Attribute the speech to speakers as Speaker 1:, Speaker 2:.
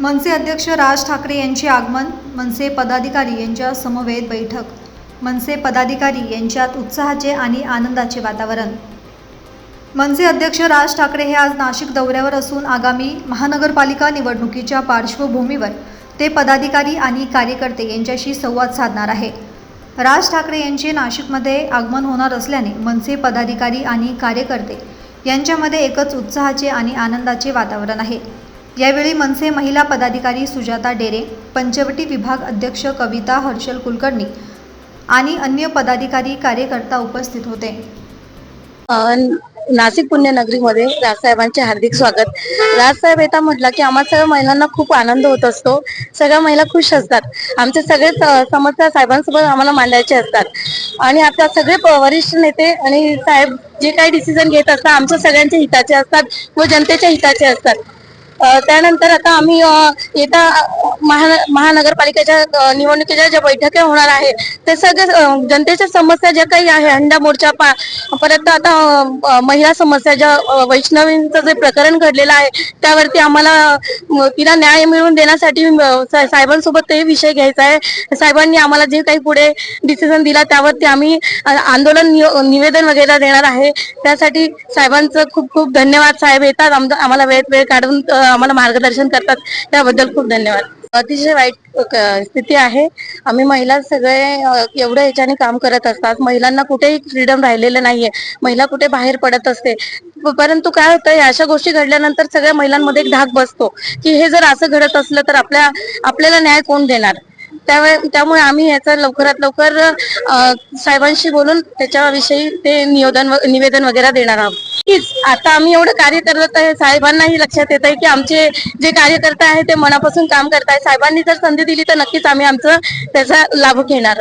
Speaker 1: मनसे अध्यक्ष राज ठाकरे यांचे आगमन मनसे पदाधिकारी यांच्या समवेत बैठक मनसे पदाधिकारी यांच्यात उत्साहाचे आणि आनंदाचे वातावरण. मनसे अध्यक्ष राज ठाकरे हे आज नाशिक दौऱ्यावर असून आगामी महानगरपालिका निवडणुकीच्या पार्श्वभूमीवर ते पदाधिकारी आणि कार्यकर्ते यांच्याशी संवाद साधणार आहे. राज ठाकरे यांचे नाशिकमध्ये आगमन होणार असल्याने मनसे पदाधिकारी आणि कार्यकर्ते यांच्यामध्ये एकच उत्साहाचे आणि आनंदाचे वातावरण आहे. यावेळी मनसे महिला पदाधिकारी सुजाता डेरे पंचवटी विभाग अध्यक्ष कविता हर्षल कुलकर्णी आणि अन्य पदाधिकारी कार्यकर्ता उपस्थित होते.
Speaker 2: नाशिक पुण्यनगरीमध्ये राजसाहेबांचे हार्दिक स्वागत. राजसाहेब येता म्हटलं की आम्हा सगळ्या महिलांना खूप आनंद होत असतो. सगळ्या महिला खुश असतात. आमचे सगळे समस्या साहेबांसोबत आम्हाला मांडायचे असतात. आणि आता सगळे वरिष्ठ नेते आणि साहेब जे काही डिसिजन घेत असतात आमच्या सगळ्यांच्या हिताचे असतात व जनतेच्या हिताचे असतात. त्यानंतर आता आम्ही येत्या महानगरपालिकेच्या निवडणुकीच्या ज्या बैठका होणार आहे ते सगळे जनतेच्या समस्या ज्या काही आहे हंडा मोर्चा पा परत आता महिला समस्या ज्या वैष्णवींचं जे प्रकरण घडलेलं आहे त्यावरती आम्हाला तिला न्याय मिळवून देण्यासाठी साहेबांसोबत ते विषय घ्यायचा आहे. साहेबांनी आम्हाला जे काही पुढे डिसिजन दिला त्यावरती आम्ही आंदोलन निवेदन वगैरे देणार आहे. त्यासाठी साहेबांचं खूप खूप धन्यवाद. साहेब येतात आम्हाला वेळ वेळ काढून आम्हाला मार्गदर्शन करतात. त्याबद्दल खूप धन्यवाद. अतिशय वाईट स्थिती आहे. आम्ही महिला सगळे अ, एवढं ह्याच्याने काम करत असतात. महिलांना कुठेही फ्रीडम राहिलेलं नाहीये. महिला कुठे बाहेर पडत असते. परंतु काय होतं अशा गोष्टी घडल्यानंतर सगळ्या महिलांमध्ये एक धाक बसतो की हे जर असं घडत असलं तर आपल्या आपल्याला न्याय कोण देणार? त्यामुळे त्यामुळे आम्ही याचा लवकरात लवकर साहेबांशी बोलून त्याच्याविषयी ते निवेदन निवेदन वगैरे देणार आहोत. आता आम्ही एवढं कार्य करत आहे साहेबांनाही लक्षात येत आहे की आमचे जे कार्यकर्ते आहे ते मनापासून काम करत आहे साहेबांनी जर संधी दिली तर नक्कीच आम्ही आमचं त्याचा लाभ घेणार.